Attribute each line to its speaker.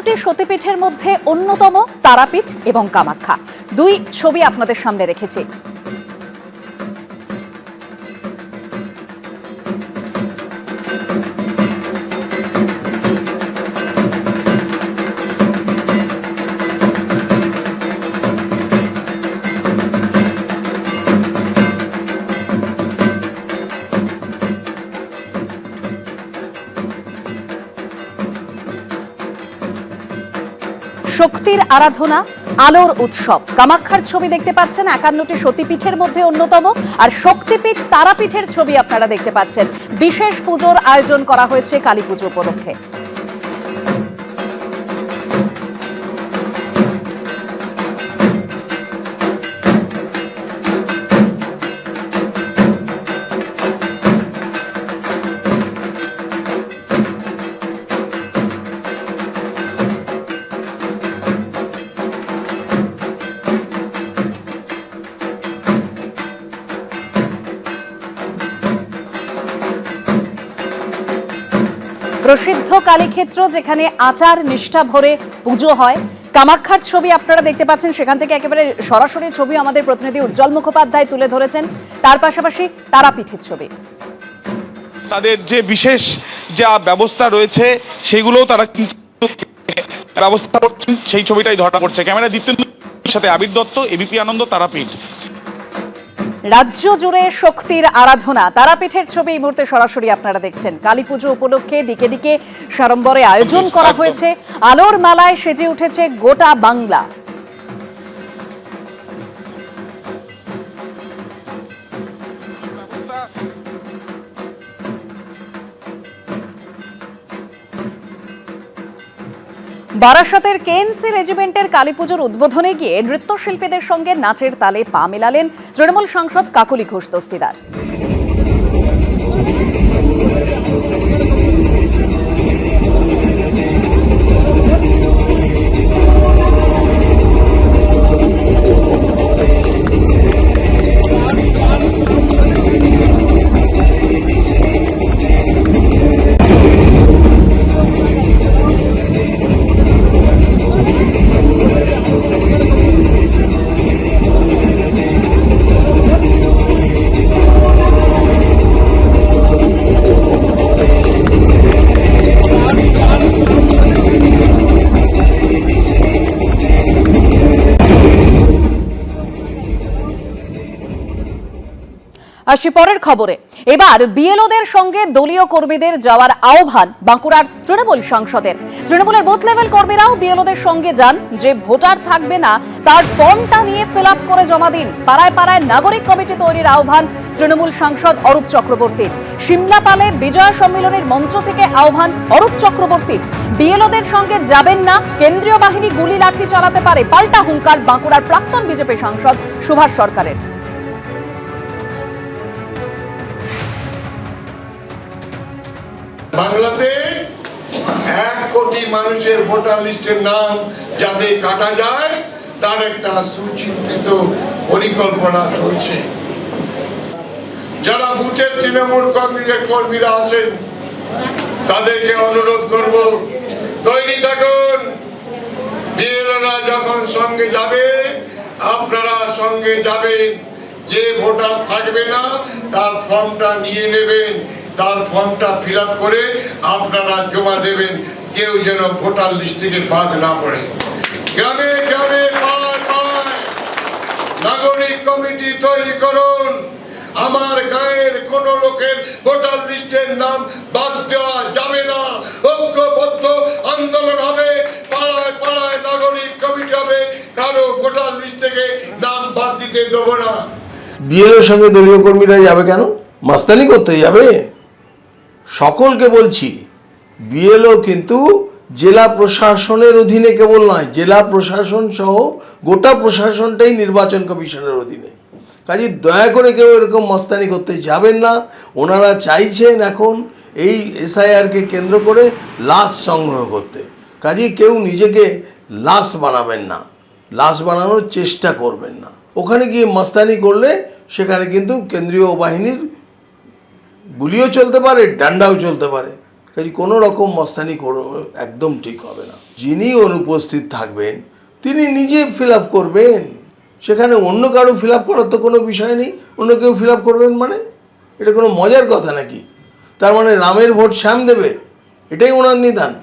Speaker 1: একান্নটি সতীপীঠের মধ্যে অন্যতম তারাপীঠ এবং কামাখ্যা। দুই ছবি আপনাদের সামনে রেখেছি। শক্তির আরাধনা, আলোর উৎসব। কামাক্ষার ছবি দেখতে পাচ্ছেন একান্নটি সতীপীঠের মধ্যে অন্যতম, আর শক্তিপীঠ তারাপীঠের ছবি আপনারা দেখতে পাচ্ছেন। বিশেষ পুজোর আয়োজন করা হয়েছে কালী পুজো উপলক্ষে। প্রসিদ্ধ কালীক্ষেত্র, যেখানে আচার নিষ্ঠা ভরে পুজো হয়। কামাখ্যার ছবি আপনারা দেখতে পাচ্ছেন, সেখান থেকে একেবারে সরাসরি ছবি আমাদের প্রতিনিধি উজ্জ্বল মুখোপাধ্যায় তুলে ধরেছেন। তার পাশাপাশি তারাপীঠের ছবি।
Speaker 2: তাদের যে বিশেষ যা ব্যবস্থা রয়েছে, সেগুলোও তারা কিন্তু ব্যবস্থা করছেন, সেই ছবিটাই ধরা পড়ছে ক্যামেরা দীপ্তেন্দ্র সাথে আবির দত্ত, এবিপি আনন্দ, তারাপীঠ।
Speaker 1: রাজ্য জুড়ে শক্তির আরাধনা। তারাপীঠের ছবি এই মুহূর্তে সরাসরি আপনারা দেখছেন। কালী পুজো উপলক্ষে দিকে দিকে সাড়ম্বরে আয়োজন করা হয়েছে। আলোর মালায় সেজে উঠেছে গোটা বাংলা। বারাসতের কেএনসি রেজিমেন্টের কালীপুজোর উদ্বোধনে গিয়ে নৃত্যশিল্পীদের সঙ্গে নাচের তালে পা মেলালেন তৃণমূল সাংসদ কাকলি ঘোষ দস্তিদার। আসি পরের খবরে। এবার বিএলওদের সঙ্গে দলীয় কর্মীদের যাওয়ার আহ্বান বাঁকুড়ার তৃণমূল সাংসদের। তৃণমূলের বুথ লেভেল কর্মীরাও বিএলওদের সঙ্গে যান, যে ভোটার থাকবে না, তার ফর্মটা নিয়ে ফিল করে জমা দিন। পাড়ায় পাড়ায় নাগরিক কমিটি তৈরির আহ্বান তৃণমূল সাংসদ অরূপ চক্রবর্তীর সিমলাপালে বিজয় সম্মেলনের মঞ্চ থেকে আহ্বান অরূপ চক্রবর্তীর বিএলওদের সঙ্গে যাবেন না, কেন্দ্রীয় বাহিনী গুলি লাঠি চালাতে পারে, পাল্টা হুঙ্কার বাঁকুড়ার প্রাক্তন বিজেপি সাংসদ সুভাষ সরকারের।
Speaker 3: বাংলাতে এক কোটি মানুষের ভোটার লিস্টের নাম যাতে কাটা যায়, তার একটা সুচিন্তিত পরিকল্পনা চলছে। যারা বুথের তৃণমূল কংগ্রেসের কর্মীরা আছেন, তাদেরকে অনুরোধ করব, তৈরি থাকুন। বিএলওরা যখন সঙ্গে যাবে, আপনারা সঙ্গে যাবেন। যে ভোটার থাকবে না, তার ফর্মটা নিয়ে নেবেন। তার ফর্মটা ফিল করে আপনারা জমা দেবেন। কেউ যেন ভোটার লিস্ট থেকে বাদ না পড়ে। গ্রামে গ্রামে নাগরিক কমিটি তৈরি করুন। আমার গায়ের কোন লোকের ভোটার লিস্টের নাম বাদ দেওয়া যাবে না। ঐক্যবদ্ধ আন্দোলন হবে। পাড়ায় পাড়ায় নাগরিক কমিটি হবে। কারও ভোটার লিস্ট থেকে নাম বাদ দিতে দেবো না।
Speaker 4: বিএলওর সঙ্গে দলীয় কর্মীরা যাবে কেন? মাস্তানি করতে যাবে? সকলকে বলছি, বিএলও কিন্তু জেলা প্রশাসনের অধীনে কেবল নয়, জেলা প্রশাসন সহ গোটা প্রশাসনটাই নির্বাচন কমিশনের অধীনে। কাজে দয়া করে কেউ এরকম মস্তানি করতে যাবেন না। ওনারা চাইছেন এখন এই এসআইআরকে কেন্দ্র করে লাশ সংগ্রহ করতে। কাজে কেউ নিজেকে লাশ বানাবেন না, লাশ বানানোর চেষ্টা করবেন না। ওখানে গিয়ে মস্তানি করলে সেখানে কিন্তু কেন্দ্রীয় বাহিনীর গুলিও চলতে পারে, ডান্ডাও চলতে পারে। কাজে কোনো রকম মস্তানি করো, একদম ঠিক হবে না। যিনি অনুপস্থিত থাকবেন, তিনি নিজে ফিল আপ করবেন। সেখানে অন্য কারও ফিল আপ করার তো কোনো বিষয় নেই। অন্য কেউ ফিল আপ করবেন মানে? এটা কোনো মজার কথা নাকি? তার মানে রামের ভোট শ্যাম দেবে। এটাই ওনার নিদান।